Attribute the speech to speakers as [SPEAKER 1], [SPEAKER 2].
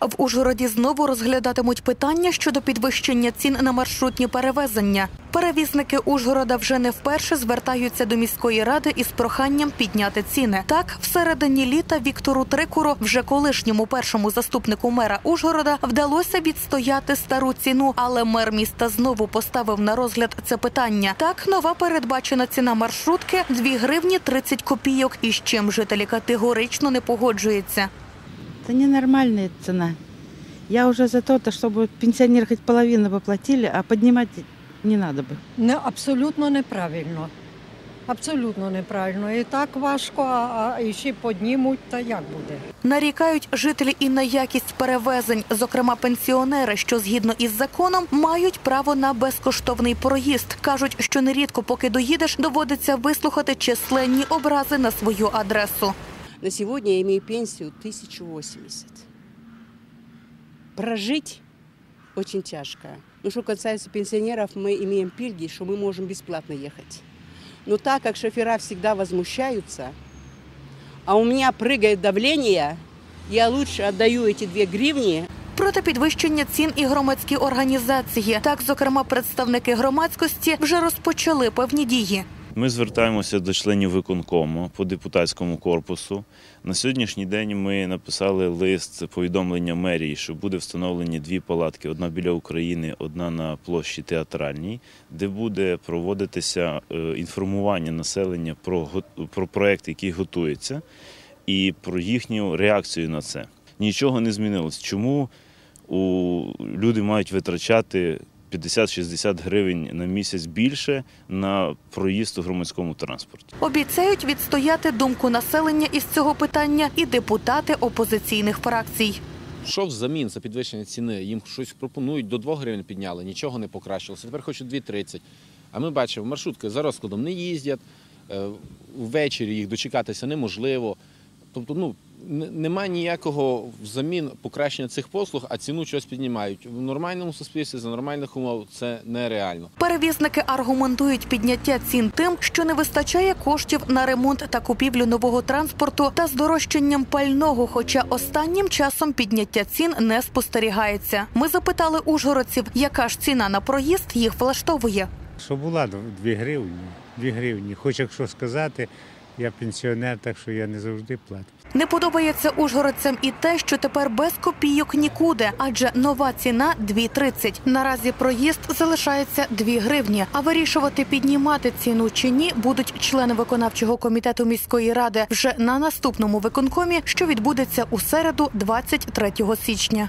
[SPEAKER 1] В Ужгороді знову розглядатимуть питання щодо підвищення цін на маршрутні перевезення. Перевізники Ужгорода вже не вперше звертаються до міської ради із проханням підняти ціни. Так, всередині літа Віктору Трикуру, вже колишньому першому заступнику мера Ужгорода, вдалося відстояти стару ціну, але мер міста знову поставив на розгляд це питання. Так, нова передбачена ціна маршрутки 2 гривні 30 копійок, із чим жителі категорично не погоджуються.
[SPEAKER 2] Это ненормальная цена. Я уже за то, чтобы пенсионеры хоть половину бы платили, а поднимать не надо бы.
[SPEAKER 3] Не, абсолютно неправильно. Абсолютно неправильно. І так важко, а, а і ще піднімуть, та як буде?
[SPEAKER 1] Нарікають жителі і на якість перевезень, зокрема пенсіонери, що згідно із законом мають право на безкоштовний проїзд. кажуть, що нерідко, поки доїдеш, доводиться вислухати численні образи на свою адресу.
[SPEAKER 4] На сегодня я имею пенсию 1080. Прожить очень тяжко. Ну, что касается пенсионеров, мы имеем пильги, что мы можем бесплатно ехать. Но так как шофера всегда возмущаются, а у меня прыгает давление, я лучше отдаю эти две гривни
[SPEAKER 1] Проти підвищення цін і громадські організації, так зокрема представники громадськості, вже розпочали певні дії.
[SPEAKER 5] Ми звертаємося до членів виконкому по депутатському корпусу. На сьогоднішній день ми написали лист повідомлення мерії, що буде встановлені дві палатки: одна біля України, одна на площі театральній, де буде проводитися е, інформування населення про, про проект, який готується, і про їхню реакцію на це. Нічого не змінилось. Чому у люди мають витрачати 50-60 гривень на місяць більше на проїзд у громадському транспорті?
[SPEAKER 1] Обіцяють відстояти думку населення із цього питання і депутати опозиційних фракцій.
[SPEAKER 6] Що взамін за підвищення ціни? Їм щось пропонують, до 2 гривень підняли, нічого не покращилося. Тепер хочуть 2,30. А ми бачимо, маршрутки за розкладом не їздять, е, ввечері їх дочекатися неможливо. Тобто, ну, немає ніякого взамін покращення цих послуг, а ціну щось піднімають. В нормальному суспільстві за нормальних умов це нереально.
[SPEAKER 1] Перевізники аргументують підняття цін тим, що не вистачає коштів на ремонт та купівлю нового транспорту та здорожчанням пального. Хоча останнім часом підняття цін не спостерігається. Ми запитали ужгородців, яка ж ціна на проїзд їх влаштовує.
[SPEAKER 7] Що була 2 гривні, 2 гривні. Хоч якщо сказати, я пенсіонер, так що я не завжди платив.
[SPEAKER 1] Не подобається ужгородцям і те, що тепер без копійок нікуди, адже нова ціна 2,30. Наразі проїзд залишається 2 гривні. А вирішувати піднімати ціну чи ні будуть члени виконавчого комітету міської ради вже на наступному виконкомі, що відбудеться у середу, 23 січня.